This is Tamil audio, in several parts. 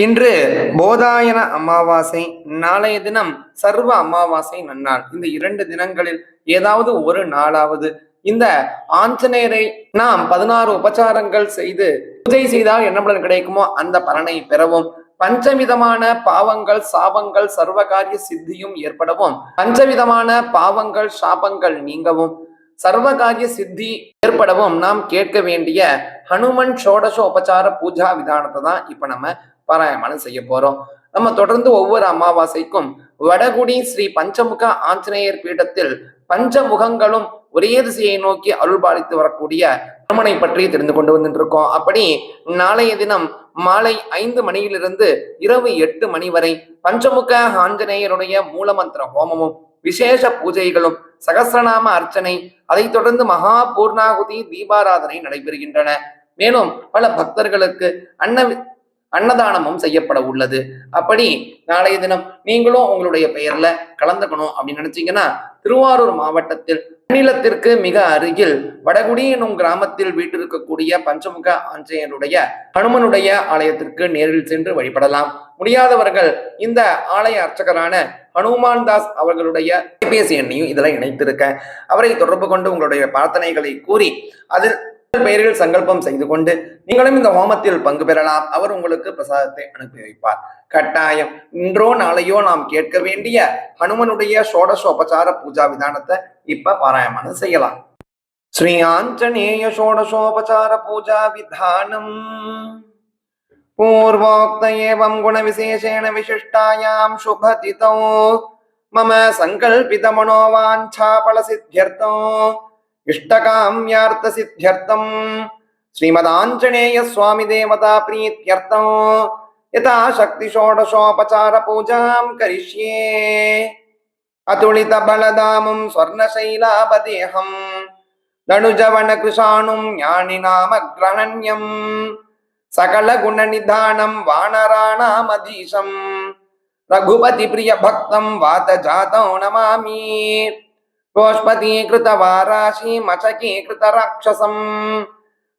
இன்று போதாயன அமாவாசை நாளைய தினம் சர்வ அமாவாசை நன்னாள். இந்த இரண்டு தினங்களில் ஏதாவது ஒரு நாளாவது இந்த ஆஞ்சநேயரை நாம் பதினாறு உபச்சாரங்கள் செய்து பூஜை செய்தால் என்ன பலன் கிடைக்குமோ அந்த பலனை பெறவும் பஞ்சவிதமான பாவங்கள் சாபங்கள் சர்வகாரிய சித்தியும் ஏற்படவும் பஞ்சவிதமான பாவங்கள் சாபங்கள் நீங்கவும் சர்வகாரிய சித்தி ஏற்படவும் நாம் கேட்க வேண்டிய ஹனுமன் சோடச உபச்சார பூஜா விதானத்தை தான் இப்ப நம்ம பாராயணம் செய்ய போறோம். நம்ம தொடர்ந்து ஒவ்வொரு அமாவாசைக்கும் வடகுடி ஸ்ரீ பஞ்சமுக ஆஞ்சநேயர் பீடத்தில் பஞ்சமுகங்களும் ஒரே திசையை நோக்கி அருள்பாலித்து வரக்கூடிய ஹனுமனை பற்றி தெரிந்து கொண்டு வந்துட்டு இருக்கோம் அப்படி நாளைய தினம் மாலை ஐந்து மணியிலிருந்து இரவு எட்டு மணி வரை பஞ்சமுக ஆஞ்சநேயருடைய மூலமந்திர ஹோமமும் விசேஷ பூஜைகளும் சகசிரநாம அர்ச்சனை அதைத் தொடர்ந்து மகா பூர்ணாகுதி தீபாராதனை நடைபெறுகின்றன. மேலும் பல பக்தர்களுக்கு அன்ன அன்னதானமும் செய்யப்பட உள்ளது. அப்படி நாளைய தினம் நீங்களும் உங்களுடைய பெயர்ல கலந்துக்கணும் அப்படின்னு நினைச்சீங்கன்னா திருவாரூர் மாவட்டத்தில் மாநிலத்திற்கு மிக அருகில் வடகுடி எனும் கிராமத்தில் வீட்டிருக்கக்கூடிய பஞ்சமுக ஆஞ்சநேயருடைய ஹனுமனுடைய ஆலயத்திற்கு நேரில் சென்று வழிபடலாம். முடியாதவர்கள் இந்த ஆலய அர்ச்சகரான ஹனுமான் தாஸ் அவர்களுடைய கைபேசி எண்ணையும் இதில் இணைத்திருக்க அவரை தொடர்பு கொண்டு உங்களுடைய பிரார்த்தனைகளை கூறி அதில் பெயரில் சங்கல்பம் செய்து கொண்டு நீங்களும் இந்த ஹோமத்தில் பங்கு பெறலாம். அவர் உங்களுக்கு பிரசாதத்தை அனுப்பி வைப்பார். கட்டாயம். இன்றோ நாளையோ நாம் கேட்க வேண்டிய ஹனுமனுடைய ஷோடசோபசார பூஜா விதானத்தை இப்ப பாராயணம் செய்யலாம். ஸ்ரீ ஆஞ்சநேய ஷோடசோபசார பூஜா விதானம். ಇಷ್ಟಕಾಮ್ಯಾರ್ಥ ಸಿದ್ಧ್ಯರ್ಥಂ ಶ್ರೀಮದಾಂಜನೇಯ ಸ್ವಾಮಿ ದೇವತಾ ಪ್ರೀತ್ಯರ್ಥಂ ಯಥಾ ಶಕ್ತಿ ಷೋಡಶೋಪಚಾರ ಪೂಜಾಂ ಕರಿಷ್ಯೇ ಅತುಳಿತ ಬಲದಾಮಂ ಸ್ವರ್ಣಶೈಲಾಭದೇಹಂ ನಡುಜವನ ಕೃಷಾಣುಂ ಜ್ಞಾನಿನಾಮ ಗ್ರಹಣ್ಯಂ ಸಕಲ ಗುಣ ನಿಧಾನಂ ವಾನರಾಣಾಮಧೀಶಂ ರಘುಪತಿ ಪ್ರಿಯ ಭಕ್ತಂ ವಾತ ಜಾತೌ ನಮಾಮಿ गोष्पतीकृतवाराशीमचकीकृतराक्षसं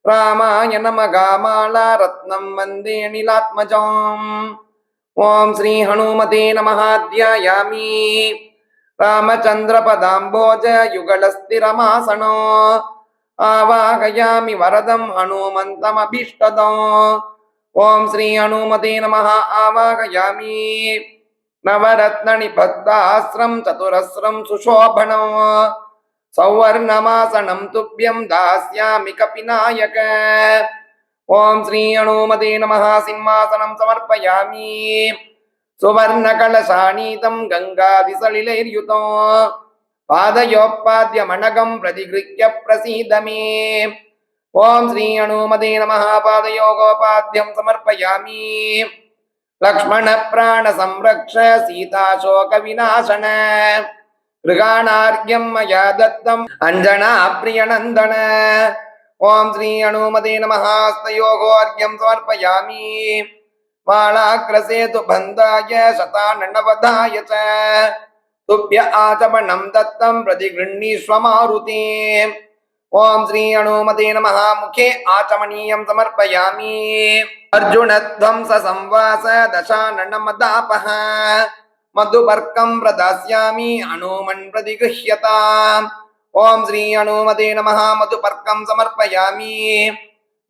रामायणमगामाला रत्नं वन्दे नीलात्मजाम् ॐ श्रीहनुमते नमः ध्यायामि रामचन्द्रपदाम्भोज युगलस्थिरमासनो आवाहयामि वरदं हनुमन्तमभीष्टदम् ॐ श्री हनुमते नमः आवाहयामि நவரத்னி பத்தாசிரம் சதுரஸ்ரம் சுஷோபனம் சௌவர்ணமாசனம் துப்பியம் தாஸ்யாமி கபிநாயக. ஓம் ஸ்ரீ அனுமதே நம சிம்மாசனம் சமர்ப்பயாமி. சுவர்ணகலசானீதம் கங்காதிசலிலைர்யுதம் பாதயோப்பாத்தியமணகம் பிரதிகிருஹ்ய பிரசீதமே. ஓம் ஸ்ரீ அனுமதே நம பாதயோகோபாத்தியம் சமர்ப்பயாமி. லக்ஷ்மண பிராண சம்ரக்ஷ சீதா சோக விநாசன கிருகாணார்யம் மயா தத்தம் அஞ்சனா பிரியநந்தன ஓம் ஸ்ரீ அனுமதே நமஹாஸ்தயோகோர்யம் சமர்ப்பயாமி மாலாக்ரசேது பந்தாய சதானவதாய ச துப்பிய ஆச்சமணம் தத்தம் பிரதிகிருண்ணீஸ்வ மாருதே ॐ श्री हनुमते नमः। मुखे आचमनीयं समर्पयामि। अर्जुनध्वंस संवास दशाननमदापः। मधुपर्कं प्रदास्यामि। हनुमन् प्रतिगृह्यताम् ॐ श्री हनुमते नमः। मधुपर्कं समर्पयामि।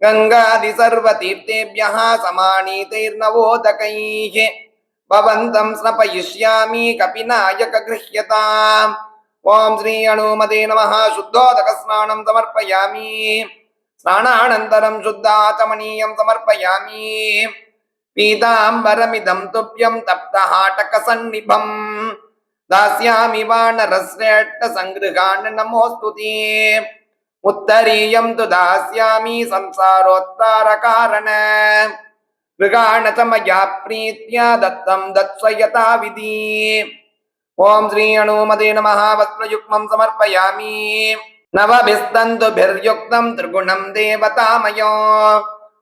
गङ्गादि सर्वतीर्थेभ्यः समानीतैर्नवोदकैः। भवन्तं स्नपयिष्यामि ஓம் ஸ்ரீ அனுமதே நம சுத்தோதகஸ்நானம் சமர்ப்பயாமி. ஸ்நானானந்தரம் சுத்தாச்சமனீயம் சமர்ப்பயாமி. பீதாம்பரமிதம் துப்யம் தப்தஹாட்டகசன்னிபம் தாஸ்யாமி வானரஸ்ரேட்ட சங்கிருகான் நமோஸ்துதி. உத்தரீயம் து தாஸ்யாமி சம்சாரோத்தாரகாரண. மிருகாண சமயா பிரீத்யா தத்தம் தத்ஸ்வயதா விதி ஓம் ஸ்ரீ அணுமதே நம வஸ்திரயுக்மம் சமர்ப்பயாமி. நவபிஸ்தந்துபிர்யுக்தம் திரிகுணம் தேவதாமயோ.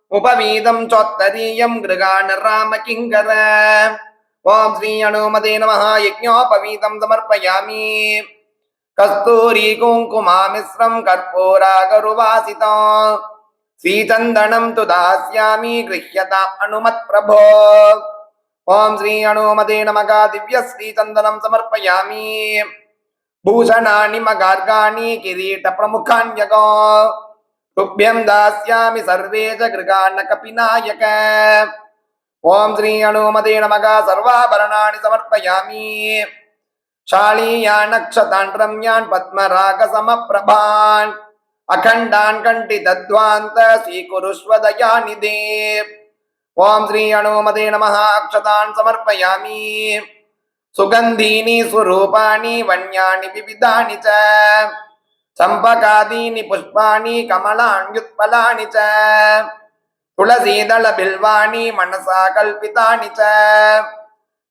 உபவீதம் சோத்தரீயம் கிருகாண ராம கிங்கர. ஓம் ஸ்ரீ அணுமதே நம யஜ்ஞோபவீதம் சமர்ப்பயாமி. கஸ்தூரி குங்குமாமிஸ்ரம் கற்பூராகருவாசிதோ. ஸ்ரீச்சந்தனம் து தாஸ்யாமி கிருஹ்யதா அனுமத் பிரபோ. तु दास्यामि गृह्यता अनुमत्प्रभो ॐ श्री अणुमते नमः दिव्यश्रीचन्दनं समर्पयामि भूषणानि मगार्गाणि किरीटप्रमुखान्यगो तुभ्यं दास्यामि सर्वे च गृगान्नकपिनायक ॐ श्री अणुमते नमः सर्वाभरणानि समर्पयामि शालीयान् नक्षतान् रम्यान् पद्मरागसमप्रभान् अखण्डान् कण्ठितध्वान्त स्वीकुरुष्व दयानिधे ஓம் ஸ்ரீ அனுமதே நம அக்ஷதான் சமர்ப்பயாமி. சுகந்தீனி ஸ்வரூபாணி வன்யாணி விவிதானி ச. சம்பகாதீனி புஷ்பாணி கமலாண்யுத்பலானி ச. துளசீதள பில்வாணி மனசா கல்பிதானி ச.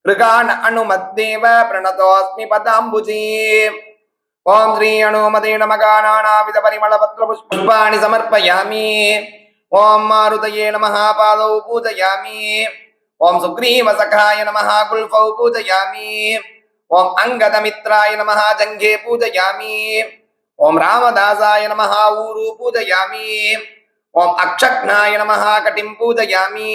கிருகான் அனுமத்தேவ பிரணதோஸ்மி பதாம்புஜி. ஓம் ஸ்ரீ அனுமதே நமகானாவித பரிமள பத்திர புஷ்பாணி சமர்ப்பயாமி. ஓம் மாருதயே நம பாதௌ பூஜயாமி. ஓம் சுக்ரீவசகாய நம குல்ஃபௌ பூஜயாமி. ஓம் அங்கதமித்ராய நம ஜங்கே பூஜயாமி. ஓம் ராமதாசாய நம ஊரு பூஜயாமி. ஓம் அக்ஷக்னாய நம கட்டிம் பூஜயாமி.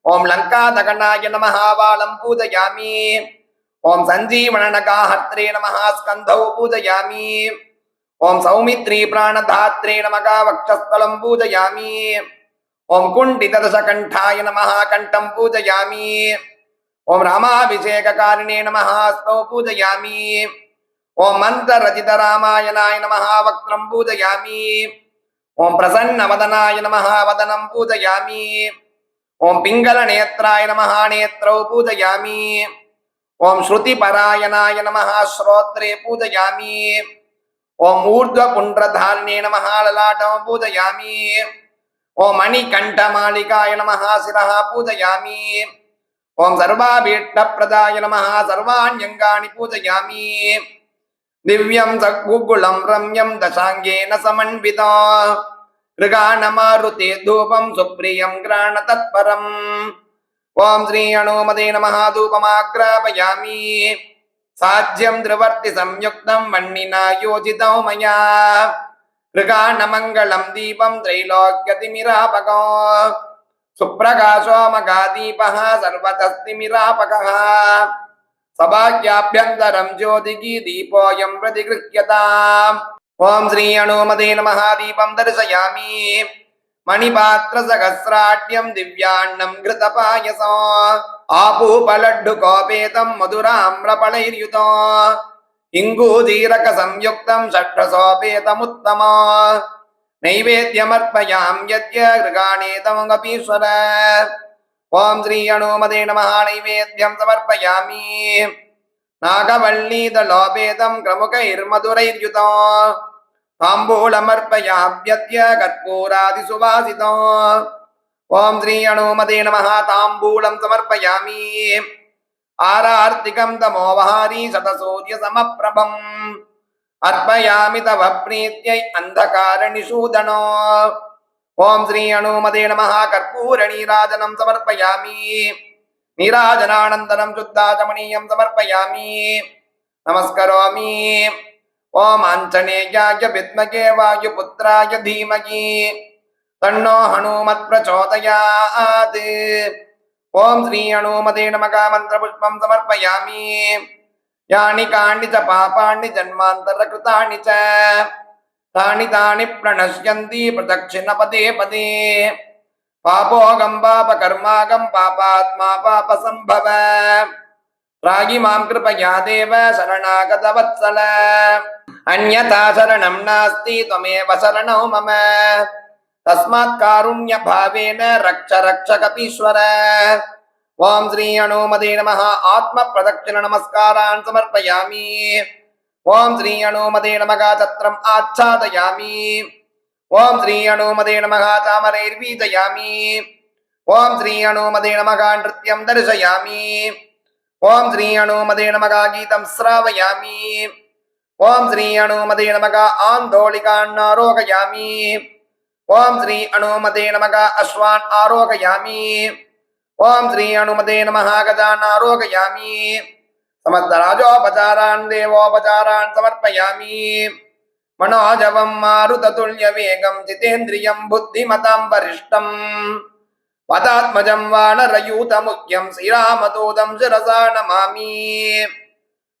ஓம் லங்காதகணாய நம வாலம் பூஜயாமி. ஓம் சஞ்சீவனகாஹத்ரே நம ஸ்கந்தௌ பூஜயாமி. ఓం సౌమిత్రీ ప్రాణధాత్రే నమక వక్షస్థలం పూజయామి. ఓం కుంఠితదశ కంఠాయ నమ కంఠం పూజయామి. ఓం రామాభిషేకారిణే నమ స్తౌ పూజయామి. ఓం మంత్రరచిత రామాయణాయ నమ వక్త్రం పూజయామి. ఓం ప్రసన్నవదనాయ నమ వదనం పూజయామి. ఓం పింగళనేత్రాయ నమ నేత్రౌ పూజయామి. ఓం శ్రుతిపరాయణాయ నమ శ్రోత్రే పూజయామి. नमः श्रोत्रे पूजयामि ॐ ऊर्ध्वपुण्ड्रधारिणे नमः ललाटं पूजयामि ॐ मणिकण्ठमालिकाय नमः शिरः पूजयामि ॐ सर्वाभीष्टप्रदाय नमः सर्वाण्यङ्गानि पूजयामि दिव्यं सद्गुकुलं रम्यं दशाङ्गेन समन्विता ऋगानमारुते धूपं सुप्रियं घ्राणतत्परम् ॐ श्री अणुमते नमः धूपमाग्रापयामि साध्यं त्रिवर्ति संयुक्तं वह्निना योजितौ मया ऋगानमङ्गलं दीपं त्रैलोक्यतिमिरापको सुप्रकाशो मगादीपः सर्वतस्तिमिरापकः सभाख्याभ्यन्तरं ज्योतिः दीपोऽयं प्रतिगृह्यताम् ॐ श्री अणुमते नमः दीपं दर्शयामि मणिपात्रसहस्राढ्यं दिव्यान्नं घृतपायस आपूपलड्डुकोपेतं मधुराम्रफलैर्युत इङ्गूदीरकसंयुक्तं षड्रसोपेतमुत्तम नैवेद्यमर्पयां यद्य गृगाणेतमपीश्वर ॐ श्री अणुमते नमः नैवेद्यं समर्पयामि नागवल्लीदलोपेतं क्रमुकैर्मधुरैर्युत ताम्बूलमर्पयाम्यद्य कर्पूरादिसुवासितो ॐ श्री अणुमते नमः ताम्बूलं समर्पयामि आरार्तिकं तमोवहारी शतसूर्यसमप्रभम् अर्पयामि तव प्रीत्यै अन्धकारनिषूदनो ॐ श्री अणुमते नमः कर्पूरनीराजनं समर्पयामि नीराजनानन्तरं शुद्धाचमनीयं समर्पयामि नमस्करोमि ఓం ఆంజనేయాయ విద్మగే వాయుపుత్రాయ ధీమహి. తన్నో హనుమత్ ప్రచోదయాత్. ఓం శ్రీ హనుమతే నమక మంత్రపుష్పం సమర్పయామి. యాని కాణి చ పాపాణి జన్మాంతర కృతాని చ. తాని తాని ప్రణశ్యంతి ప్రదక్షిణ పదే పదే. పాపోగం పాప కర్మాగం పాపాత్మా పాప సంభవ. ராகி மாம் கிருபயா தேவ சரணாகதவத்சல அந்யதா சரணம் நாஸ்தி துவமேவ சரணோ மம. தஸ்மாத் காருண்ய பாவேன ரக்ஷ ரக்ஷ கபீஸ்வர ஓம் ஸ்ரீ அனுமதே நம ஆத்ம பிரதட்சிண நமஸ்காரான் சமர்ப்பயாமி. ஓம் ஸ்ரீ அனுமதே நமகா சத்திரம் ஆச்சாதயாமி. ஓம் ஸ்ரீ அனுமதே நமகா தாமரைர் வீதயாமி ஓம் ஸ்ரீ அனுமதே நமகா நிருத்யம் தரிசயாமி. दर्शयामि ॐ श्री अणुमते नमः गीतं श्रावयामि ॐ श्री अणुमते नमः आन्दोलिकान्नारोगयामि ॐ श्री अणुमते नमः अश्वान् आरोगयामि ॐ श्री अणुमते नमः गजान् आरोगयामि समस्तराजोपचारान् देवोपचारान् समर्पयामि मनोजवं मारुततुल्यवेगं जितेन्द्रियं बुद्धिमतां वरिष्ठम् பதாத்மஜம் வானரயூத முக்கியம் ஸ்ரீராமதூதம் சிரசா நமாமி.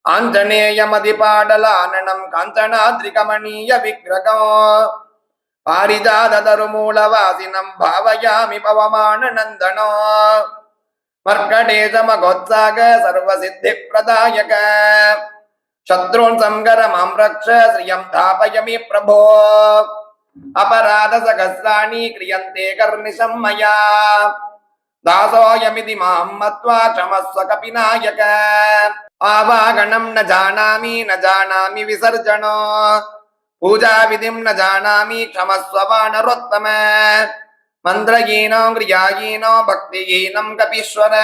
ஆஞ்சநேயமதிபாடலானனம் காஞ்சனாத்ரிகமணீய விக்கிரகம். பாரிஜாதருமூலவாசினம் பாவயாமி பவமான நந்தனோ மர்கடேஜமகோத்சாக சர்வசித்தி பிரதாயக சத்ருன் சங்கரமாம் ரக்ஷ ஸ்ரீயம் தாபயமி பிரபோ. अपराधसहस्राणि क्रियन्ते कर्निशं मया दासोऽयमिति मां मत्वा क्षमस्व कपिनायक आवागणं न जानामि न जानामि विसर्जनो पूजाविधिं न जानामि क्षमस्व वानरोत्तम मन्त्रहीनो क्रियाहीनो भक्तिहीनं कपीश्वर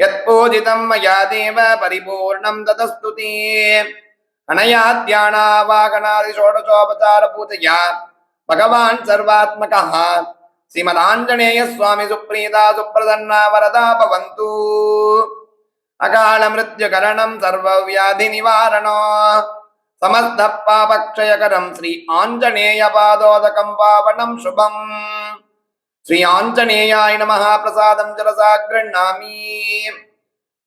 यत्पूजितं मया देव परिपूर्णं அனயாத்யானாவாகனாதி ஷோடசோபசார பூஜையா பகவான் சர்வாத்மகா ஸ்ரீமத் ஆஞ்சநேய சுவாமி சுப்ரீதா சுப்பிரசன்னா வரதா பவந்து. அகால மிருத்யுகரணம் சர்வ வியாதி நிவாரணோ சமஸ்த பாபக்ஷயகரம் ஸ்ரீ ஆஞ்சநேய பாதோதகம் பாவனம் சுபம். ஸ்ரீ ஆஞ்சநேயாய நமஹா பிரசாதம் ஜலசா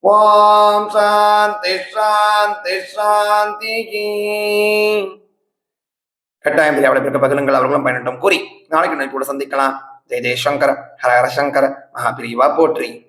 ஓம் சாந்தி சாந்தி சாந்தி. கட்டாயம் தெரியாமல் பிறக்க பகிலுங்கள் அவர்களும் பயனட்டும். கூறி நாளைக்கு நைப்போடு சந்திக்கலாம். ஜெய் ஜெயசங்கர ஹர ஹர சங்கர மகாபிரிவா போற்றி.